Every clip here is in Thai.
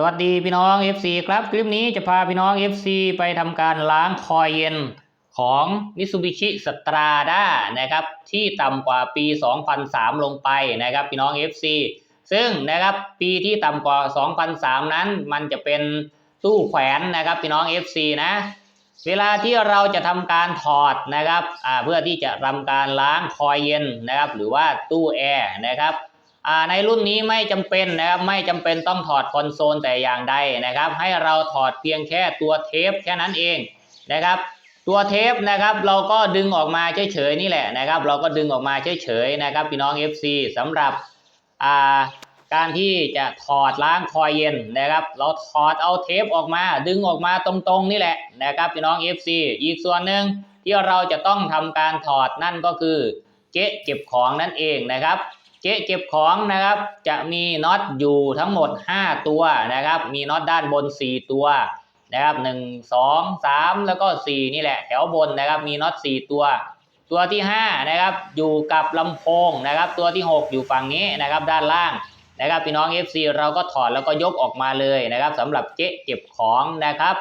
สวัสดีพี่น้อง FC ครับ คลิปนี้จะพาพี่น้อง FC ไปทำการล้างคอยเย็นของ Mitsubishi Strada นะครับที่ต่ำกว่าปี 2003 ลงไปนะครับพี่น้อง FC ซึ่งนะครับปีที่ต่ำกว่า 2003 นั้น มันจะเป็นตู้แขวนนะครับพี่น้อง FC นะเวลาที่เราจะทำการถอดนะครับเพื่อที่จะทำการล้างคอยเย็นนะครับ หรือว่าตู้แอร์นะครับ ในรุ่นนี้ไม่จำเป็นนะครับไม่จำเป็นต้องถอดคอนโซลแต่อย่างใดนะครับ ให้เราถอดเพียงแค่ตัวเทปแค่นั้นเองนะครับ ตัวเทปนะครับเราก็ดึงออกมาเฉยๆนี่แหละนะครับ เราก็ดึงออกมาเฉยๆนะครับพี่น้อง FC สำหรับาการที่จะถอดล้างคอยเย็นนะครับ เราถอดเอาเทปออกมา ดึงออกมาตรงๆนี่แหละนะครับพี่น้อง FC อีกส่วนหนึ่งที่เราจะต้องทำการถอดนั่นก็คือเจ๊เก็บของนั่นเองนะครับ เจ๊เก็บของนะครับจะมีน็อตอยู่ทั้งหมด 5 ตัวนะครับ มีน็อตด้านบน 4 ตัวนะครับ 1 2 3 แล้วก็ 4 นี่แหละแถวบนนะครับมีน็อต 4 ตัว ตัวที่ 5 นะครับ อยู่กับลำโพงนะครับ ตัวที่ 6 อยู่ฝั่งนี้นะครับด้านล่างนะครับพี่น้อง FC เราก็ถอดแล้วก็ยกออกมาเลยนะครับสำหรับเจ๊เก็บของนะครับ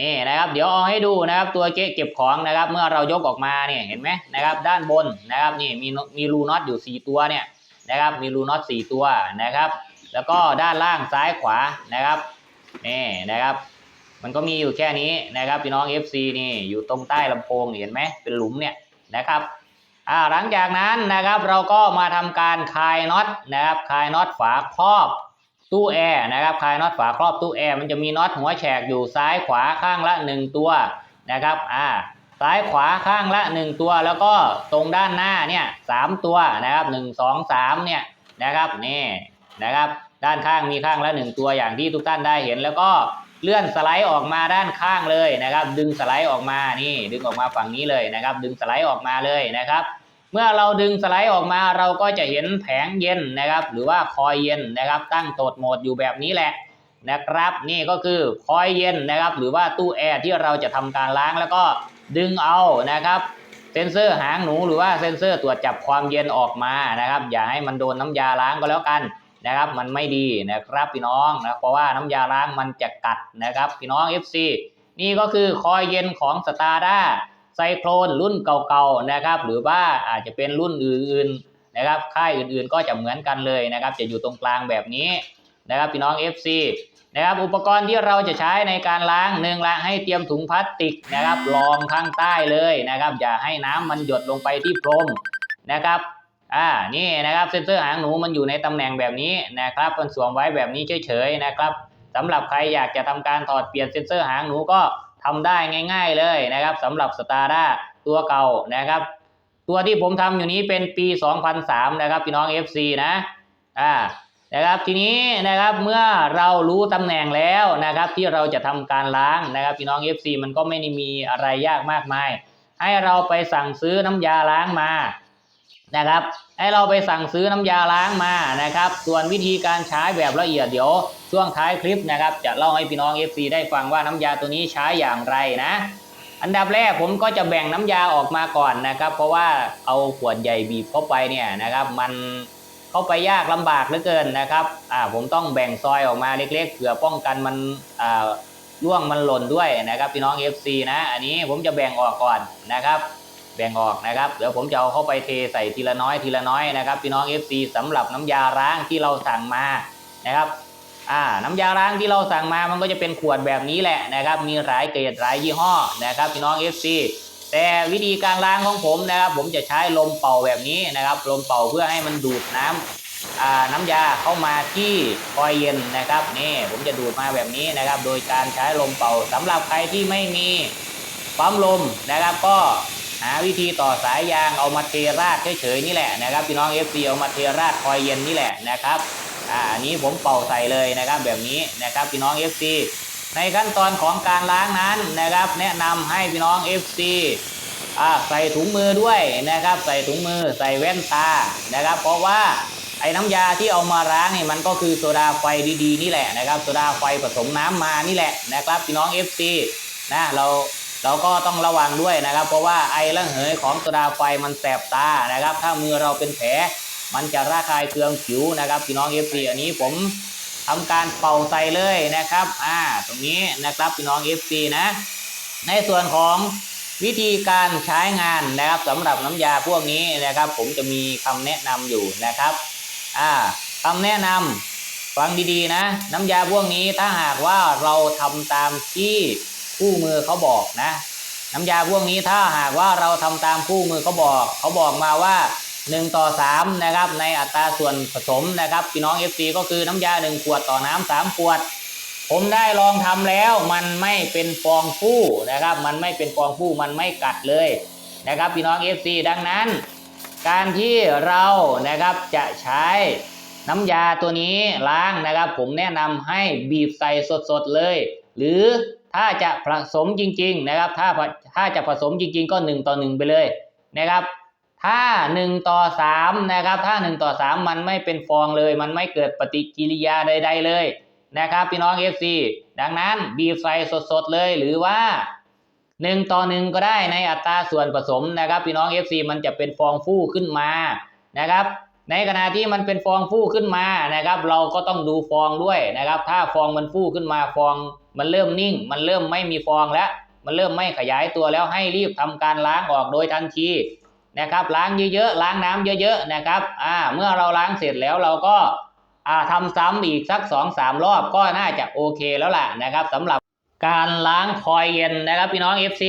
นี่นะครับ เดี๋ยวเอาให้ดูนะครับ ตัวเก๊ะเก็บของนะครับ เมื่อเรายกออกมาเนี่ยเห็นไหมนะครับ ด้านบนนะครับนี่มีมีรูน็อตอยู่ 4 ตัวเนี่ย นะครับมีรูน็อต4ตัวนะครับ แล้วก็ด้านล่างซ้ายขวานะครับนี่นะครับ มันก็มีอยู่แค่นี้นะครับพี่น้อง FC นี่อยู่ตรงใต้ลำโพงเห็นไหมเป็นหลุมเนี่ยนะครับอ่าหลังจากนั้นนะครับเราก็มาทำการคลายน็อตนะครับคลายน็อตฝาครอบตู้แอร์นะครับคลายน็อตฝาครอบตู้แอร์มันจะมีน็อตหัวแฉกอยู่ซ้ายขวาข้างละหนึ่งตัวนะครับอ่า ซ้ายขวาข้างละหนึ่งตัว แล้วก็ตรงด้านหน้าเนี่ยสามตัวนะครับหนึ่งสองสามเนี่ยนะครับนี่นะครับ ด้านข้างมีข้างละหนึ่งตัวอย่างที่ทุกท่านได้เห็น แล้วก็เลื่อนสไลด์ออกมาด้านข้างเลยนะครับ ดึงสไลด์ออกมานี่ดึงออกมาฝั่งนี้เลยนะครับ ดึงสไลด์ออกมาเลยนะครับ เมื่อเราดึงสไลด์ออกมาเราก็จะเห็นแผงเย็นนะครับ หรือว่าคอยเย็นนะครับ ตั้งโตดโหมดอยู่แบบนี้แหละนะครับ นี่ก็คือคอยเย็นนะครับ หรือว่าตู้แอร์ที่เราจะทำการล้างแล้วก็ ดึงเอานะครับ เซนเซอร์หางหนูหรือว่าเซนเซอร์ตรวจจับความเย็นออกมานะครับ อย่าให้มันโดนน้ำยาล้างก็แล้วกันนะครับ มันไม่ดีนะครับพี่น้องนะเพราะว่าน้ำยาล้างมันจะกัดนะครับ พี่น้อง FC นี่ก็คือคอยเย็นของสตาร์ด้าไซโครนรุ่นเก่าๆนะครับ หรือว่าอาจจะเป็นรุ่นอื่นๆนะครับ ค่ายอื่นๆก็จะเหมือนกันเลยนะครับ จะอยู่ตรงกลางแบบนี้ นะครับพี่น้อง FC นะครับอุปกรณ์ที่เราจะใช้ในการล้างหนึ่งละให้เตรียมถุงพลาสติกนะครับรองข้างใต้เลยนะครับอย่าให้น้ำมันหยดลงไปที่พรมนะครับอ่านี่นะครับเซ็นเซอร์หางหนูมันอยู่ในตำแหน่งแบบนี้นะครับมันสวมไว้แบบนี้เฉยๆนะครับสำหรับใครอยากจะทำการถอดเปลี่ยนเซ็นเซอร์หางหนูก็ทำได้ง่าย ๆเลยนะครับสำหรับสตาร์ด้าตัวเก่านะครับ ตัวที่ผมทำอยู่นี้เป็นปี 2003 นะครับพี่น้อง FC นะอ่า นะครับทีนี้นะครับเมื่อเรารู้ตำแหน่งแล้วนะครับ ที่เราจะทำการล้างนะครับพี่น้อง FC มันก็ไม่ได้มีอะไรยากมากมาย ให้เราไปสั่งซื้อน้ำยาล้างมานะครับ ให้เราไปสั่งซื้อน้ำยาล้างมานะครับ ส่วนวิธีการใช้แบบละเอียดเดี๋ยว ช่วงท้ายคลิปนะครับ จะเล่าให้พี่น้อง FC ได้ฟังว่าน้ำยาตัวนี้ใช้อย่างไรนะอันดับแรกผมก็จะแบ่งน้ำยาออกมาก่อนนะครับ เพราะว่าเอาขวดใหญ่บีบเข้าไปเนี่ยนะครับ มัน เข้าไปยากลำบากเหลือเกินนะครับอ่าผมต้องแบ่งซอยออกมาเล็กๆเผื่อป้องกันมันอ่าร่วงมันหล่นด้วยนะครับพี่น้อง FC นะ อันนี้ผมจะแบ่งออกก่อนนะครับ แบ่งออกนะครับ เดี๋ยวผมจะเอาเข้าไปเทใส่ทีละน้อยทีละน้อยนะครับพี่น้อง FC สำหรับน้ำยาล้างที่เราสั่งมานะครับอ่าน้ำยาล้างที่เราสั่งมามันก็จะเป็นขวดแบบนี้แหละนะครับ มีหลายเกรดหลายยี่ห้อนะครับพี่น้อง FC แต่วิธีการล้างของผมนะครับ ผมจะใช้ลมเป่าแบบนี้นะครับ ลมเป่าเพื่อให้มันดูดน้ำอ่าน้ำยาเข้ามาที่คอยเย็นนะครับนี่ผมจะดูดมาแบบนี้นะครับ โดยการใช้ลมเป่าสำหรับใครที่ไม่มีปั๊มลมนะครับก็หาวิธีต่อสายยางเอามาเทราดเฉยๆนี่แหละนะครับพี่น้อง FC เอามาเทราดคอยเย็นนี่แหละนะครับอ่าอันนี้ผมเป่าใส่เลยนะครับแบบนี้นะครับพี่น้อง FC ในขั้นตอนของการล้างนั้นนะครับ แนะนำให้พี่น้อง FC อ่าใส่ถุงมือด้วยนะครับ ใส่ถุงมือใส่แว่นตานะครับ เพราะว่าไอ้น้ำยาที่เอามาล้างนี่มันก็คือโซดาไฟดีๆนี่แหละนะครับโซดาไฟผสมน้ำมานี่แหละนะครับพี่น้อง FC นะเราเราก็ต้องระวังด้วยนะครับ เพราะว่าไอระเหยของโซดาไฟมันแสบตานะครับ ถ้ามือเราเป็นแผลมันจะระคายเคืองผิวนะครับพี่น้องเอฟซีอันนี้ผม ทำการเป่าใส่เลยนะครับ อ่า ตรงนี้นะครับพี่น้อง FC นะ ในส่วนของวิธีการใช้งานนะครับสำหรับน้ำยาพวกนี้นะครับ ผมจะมีคำแนะนำอยู่นะครับ อ่าคำแนะนำฟังดีๆนะ น้ำยาพวกนี้ถ้าหากว่าเราทำตามที่คู่มือเขาบอกนะ น้ำยาพวกนี้ถ้าหากว่าเราทำตามคู่มือเขาบอก เขาบอกมาว่า 1 ต่อ 3 นะครับ ในอัตราส่วนผสมนะครับพี่น้อง FC ก็คือน้ำยา 1 ขวดต่อน้ำ3ขวด ผมได้ลองทำแล้วมันไม่เป็นฟองฟู่นะครับ มันไม่เป็นฟองฟู่มันไม่กัดเลยนะครับพี่น้อง FC ดังนั้น การที่เรานะครับจะใช้น้ำยาตัวนี้ล้างนะครับ ผมแนะนำให้บีบใส่สดๆเลย หรือถ้าจะผสมจริง ๆ นะครับ ถ้าถ้าจะผสมจริง ๆ ก็ 1 ต่อ 1 ไปเลยนะครับ ถ้า 1 ต่อ 3 นะครับ ถ้า 1 ต่อ 3 มันไม่เป็นฟองเลย มันไม่เกิดปฏิกิริยาใด ๆ เลยนะครับพี่น้อง FC ดังนั้นบีบใส่สดๆเลยหรือว่า 1 ต่อ 1 ก็ได้ในอัตราส่วนผสมนะครับ พี่น้อง FC มันจะเป็นฟองฟู่ขึ้นมานะครับ ในขณะที่มันเป็นฟองฟู่ขึ้นมานะครับ เราก็ต้องดูฟองด้วยนะครับ ถ้าฟองมันฟู่ขึ้นมาฟอง มันเริ่มนิ่ง มันเริ่มไม่มีฟองแล้ว มันเริ่มไม่ขยายตัวแล้วให้รีบทำการล้างออกโดยทันที นะครับล้างเยอะๆล้างน้ำเยอะๆนะครับอ่าเมื่อเราล้างเสร็จแล้วเราก็อ่าทำซ้ำอีกสักสองสามรอบก็น่าจะโอเคแล้วล่ะนะครับสำหรับการล้างคอยเย็นนะครับพี่น้อง FC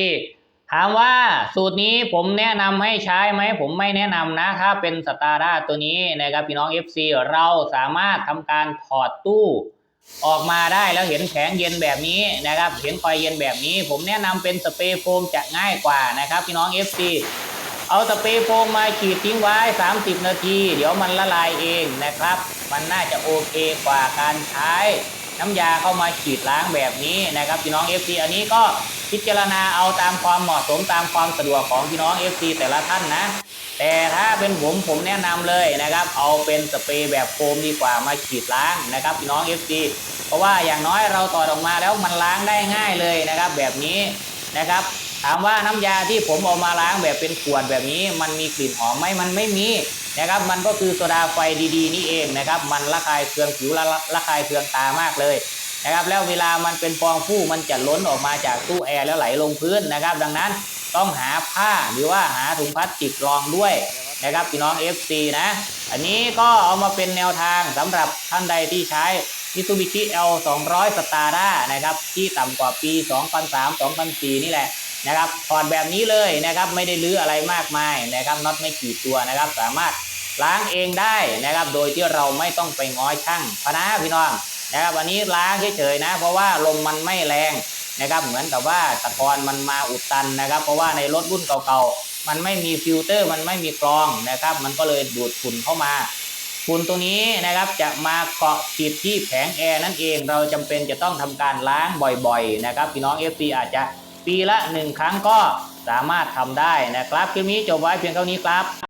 ถามว่าสูตรนี้ผมแนะนำให้ใช้ไหมผมไม่แนะนำนะถ้าเป็นสตาร์ด้าตัวนี้นะครับพี่น้อง FC เราสามารถทำการถอดตู้ออกมาได้แล้วเห็นแผงเย็นแบบนี้นะครับ เห็นคอยเย็นแบบนี้ ผมแนะนำเป็นสเปรย์โฟมจะง่ายกว่านะครับพี่น้อง FC เอาสเปรย์โฟมมาขีดทิ้งไว้ 30 นาที เดี๋ยวมันละลายเองนะครับ มันน่าจะโอเคกว่าการใช้น้ำยาเข้ามาขีดล้างแบบนี้นะครับพี่น้อง FC อันนี้ก็พิจารณาเอาตามความเหมาะสมตามความสะดวกของพี่น้อง FC แต่ละท่านนะ แต่ถ้าเป็นผมผมแนะนำเลยนะครับ เอาเป็นสเปรย์แบบโฟมดีกว่ามาฉีดล้างนะครับพี่น้อง FC เพราะว่าอย่างน้อยเราต่อดออกมาแล้วมันล้างได้ง่ายเลยนะครับ แบบนี้นะครับ ถามว่าน้ำยาที่ผมเอามาล้างแบบเป็นขวดแบบนี้ มันมีกลิ่นหอมไหมมันไม่มีนะครับ มันก็คือโซดาไฟดีๆ นี่เองนะครับ มันระคายเคืองผิวละระคายเคืองตามากเลยนะครับแล้วเวลามันเป็นฟองฟู่มันจะล้นออกมาจากตู้แอร์แล้วไหลลงพื้นนะครับ ดังนั้นต้องหาผ้าหรือว่าหาถุงพลาสติกรองด้วยนะครับพี่น้อง FC นะ อันนี้ก็เอามาเป็นแนวทางสำหรับท่านใดที่ใช้ Mitsubishi L 200 Stara นะครับ ที่ต่ำกว่าปี 2003-2004 นี่แหละ นะครับถอดแบบนี้เลยนะครับไม่ได้ลื้ออะไรมากมายนะครับน็อตไม่กี่ตัวนะครับ สามารถล้างเองได้นะครับ โดยที่เราไม่ต้องไปง้อยช่างพนะพี่น้องนะครับอันนี้ล้างเฉยๆนะ เพราะว่าลมมันไม่แรงนะครับ เหมือนกับว่าตะกอนมันมาอุดตันนะครับ เพราะว่าในรถรุ่นเก่าๆมันไม่มีฟิลเตอร์มันไม่มีกรองนะครับ มันก็เลยดูดฝุ่นเข้ามาฝุ่นตัวนี้นะครับจะมาเกาะติดที่แผงแอร์นั่นเอง เราจำเป็นจะต้องทำการล้างบ่อยๆนะครับพี่น้อง FC อาจจะ ปีละหนึ่งครั้งก็สามารถทำได้นะครับ คลิปนี้จบไว้เพียงเท่านี้ครับ